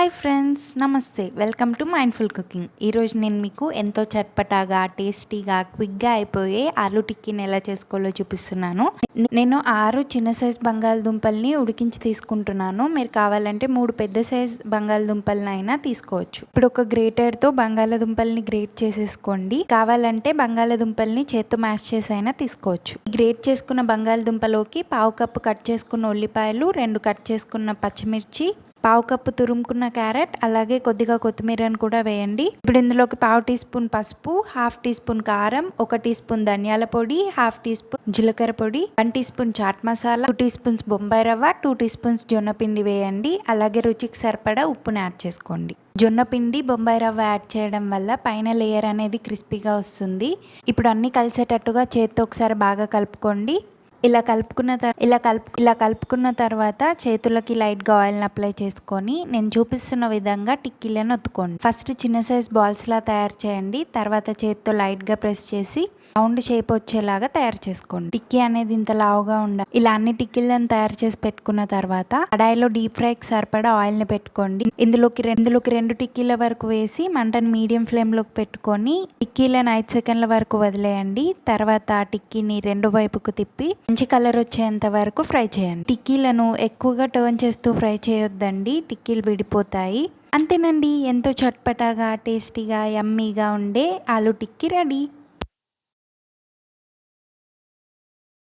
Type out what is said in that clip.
Hi friends నమస్తే. Welcome to mindful cooking. ఈరోజు నేను మీకు ఎంతో చట్పటాగా టేస్టీగా క్విక్గా అయిపోయే ఆలు టిక్కీని ఎలా చేసుకోవాలో చూపిస్తున్నాను. నేను ఆరు చిన్న సైజ్ బంగాళదుంపల్ని ఉడికించి తీసుకుంటున్నాను. మీరు కావాలంటే మూడు పెద్ద సైజ్ బంగాళదుంపల్ని అయినా తీసుకోవచ్చు. ఇప్పుడు ఒక గ్రేటర్తో బంగాళదుంపల్ని గ్రేట్ చేసేసుకోండి. కావాలంటే బంగాళదుంపల్ని చేత్తో మ్యాష్ చేసి అయినా తీసుకోవచ్చు. గ్రేట్ చేసుకున్న బంగాళదుంపలోకి పావు కప్పు కట్ చేసుకున్న ఉల్లిపాయలు రెండు కట్ చేసుకున్న పచ్చిమిర్చి పావు కప్పు తురుముకున్న క్యారెట్ అలాగే కొద్దిగా కొత్తిమీరని కూడా వేయండి. ఇప్పుడు ఇందులోకి పావు టీ స్పూన్ పసుపు హాఫ్ టీ స్పూన్ కారం ఒక టీ స్పూన్ ధనియాల పొడి హాఫ్ టీ స్పూన్ జీలకర్ర పొడి one teaspoon chaat masala two teaspoons Bombay రవ్వ టూ టీ స్పూన్స్ జొన్న పిండి వేయండి. అలాగే రుచికి సరిపడా ఉప్పుని యాడ్ చేసుకోండి. జొన్న పిండి బొంబాయి రవ్వ యాడ్ చేయడం వల్ల పైన లేయర్ అనేది క్రిస్పీగా వస్తుంది. ఇప్పుడు అన్ని కలిసేటట్టుగా చేత్తో ఒకసారి బాగా కలుపుకోండి. ఇలా కలుపుకున్న తర్వాత ఇలా కలుపు ఇలా కలుపుకున్న తర్వాత చేతులకి లైట్గా ఆయిల్ని అప్లై చేసుకొని నేను చూపిస్తున్న విధంగా టిక్కీలను ఒత్తుకోండి. ఫస్ట్ చిన్న సైజ్ బాల్స్లా తయారు చేయండి. తర్వాత చేతితో లైట్గా ప్రెస్ చేసి రౌండ్ షేప్ వచ్చేలాగా తయారు చేసుకోండి. టిక్కీ అనేది ఇంత లావుగా ఉండాలి ఇలా అన్ని టిక్కీలను తయారు చేసి పెట్టుకున్న తర్వాత కడాయిలో డీప్ ఫ్రైకి సరిపడా ఆయిల్ని పెట్టుకోండి. ఇందులోకి ఇందులోకి రెండు టిక్కీల వరకు వేసి మంటను మీడియం ఫ్లేమ్లోకి పెట్టుకొని టిక్కీలను ఐదు సెకండ్ల వరకు వదిలేయండి. తర్వాత ఆ టిక్కీని రెండు వైపుకు తిప్పి మంచి కలర్ వచ్చేంత వరకు ఫ్రై చేయండి. టిక్కీలను ఎక్కువగా టర్న్ చేస్తూ ఫ్రై చేయొద్దండి. టిక్కీలు విడిపోతాయి. అంతేనండి. ఎంతో చట్పటాగా టేస్టీగా యమ్మీగా ఉండే ఆలు టిక్కీ రెడీ.